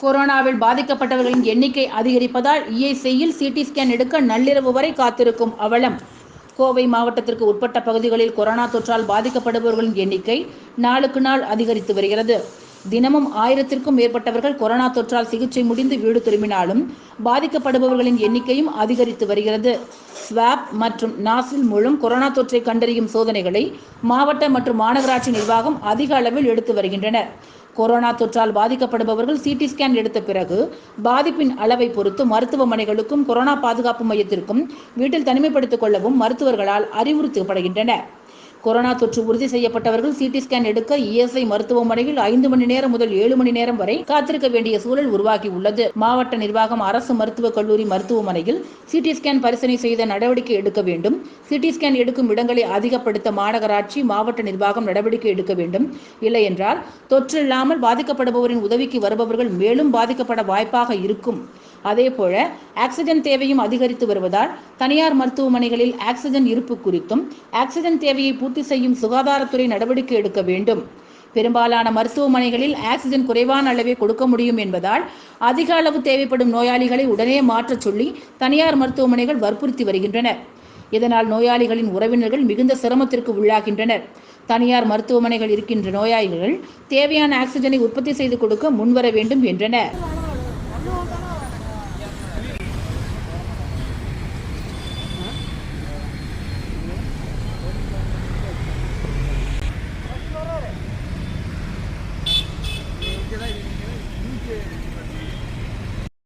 கொரோனாவில் பாதிக்கப்பட்டவர்களின் எண்ணிக்கை அதிகரிப்பதால் இஎஸ்ஐயில் சிடி ஸ்கேன் எடுக்க நள்ளிரவு வரை காத்திருக்கும் அவலம். கோவை மாவட்டத்திற்கு உட்பட்ட பகுதிகளில் கொரோனா தொற்றால் பாதிக்கப்படுபவர்களின் எண்ணிக்கை நாளுக்கு நாள் அதிகரித்து வருகிறது. தினமும் ஆயிரத்திற்கும் மேற்பட்டவர்கள் கொரோனா தொற்றால் சிகிச்சை முடிந்து வீடு திரும்பினாலும் பாதிக்கப்படுபவர்களின் எண்ணிக்கையும் அதிகரித்து வருகிறது. ஸ்வாப் மற்றும் நாசில் மூலம் கொரோனா தொற்றை கண்டறியும் சோதனைகளை மாவட்ட மற்றும் மாநகராட்சி நிர்வாகம் அதிக அளவில் எடுத்து வருகின்றனர். கொரோனா தொற்றால் பாதிக்கப்படுபவர்கள் சிடி ஸ்கேன் எடுத்த பிறகு பாதிப்பின் அளவை பொறுத்து மருத்துவமனைகளுக்கும் கொரோனா பாதுகாப்பு மையத்திற்கும் வீட்டில் தனிமைப்படுத்திக் கொள்ளவும் மருத்துவர்களால் அறிவுறுத்தப்படுகின்றனர். கொரோனா தொற்று உறுதி செய்யப்பட்டவர்கள் சிடி ஸ்கேன் எடுக்க இஎஸ்ஐ மருத்துவமனையில் ஐந்து மணி நேரம் முதல் ஏழு மணி நேரம் வரை காத்திருக்க வேண்டிய சூழல் உருவாகி உள்ளது மாவட்ட நிர்வாகம் அரசு மருத்துவக் கல்லூரி மருத்துவமனையில் சிடி ஸ்கேன் பரிசீலனை செய்த நடவடிக்கை எடுக்க வேண்டும். சிடி ஸ்கேன் எடுக்கும் இடங்களை அதிகப்படுத்த மாநகராட்சி மாவட்ட நிர்வாகம் நடவடிக்கை எடுக்க வேண்டும். இல்லையென்றால் தொற்று இல்லாமல் பாதிக்கப்படுபவரின் உதவிக்கு வருபவர்கள் மேலும் பாதிக்கப்பட வாய்ப்பாக இருக்கும். அதேபோல ஆக்சிஜன் தேவையும் அதிகரித்து வருவதால் தனியார் மருத்துவமனைகளில் ஆக்சிஜன் இருப்பு குறித்தும் ஆக்சிஜன் தேவையை பூர்த்தி செய்யும் சுகாதாரத்துறை நடவடிக்கை எடுக்க வேண்டும். பெரும்பாலான மருத்துவமனைகளில் ஆக்சிஜன் குறைவான அளவே கொடுக்க முடியும் என்பதால் அதிக அளவு தேவைப்படும் நோயாளிகளை உடனே மாற்றச் சொல்லி தனியார் மருத்துவமனைகள் வற்புறுத்தி வருகின்றனர். இதனால் நோயாளிகளின் உறவினர்கள் மிகுந்த சிரமத்திற்கு உள்ளாகின்றனர். தனியார் மருத்துவமனைகள் இருக்கின்ற நோயாளிகள் தேவையான ஆக்சிஜனை உற்பத்தி செய்து கொடுக்க முன்வர வேண்டும் என்றனர்.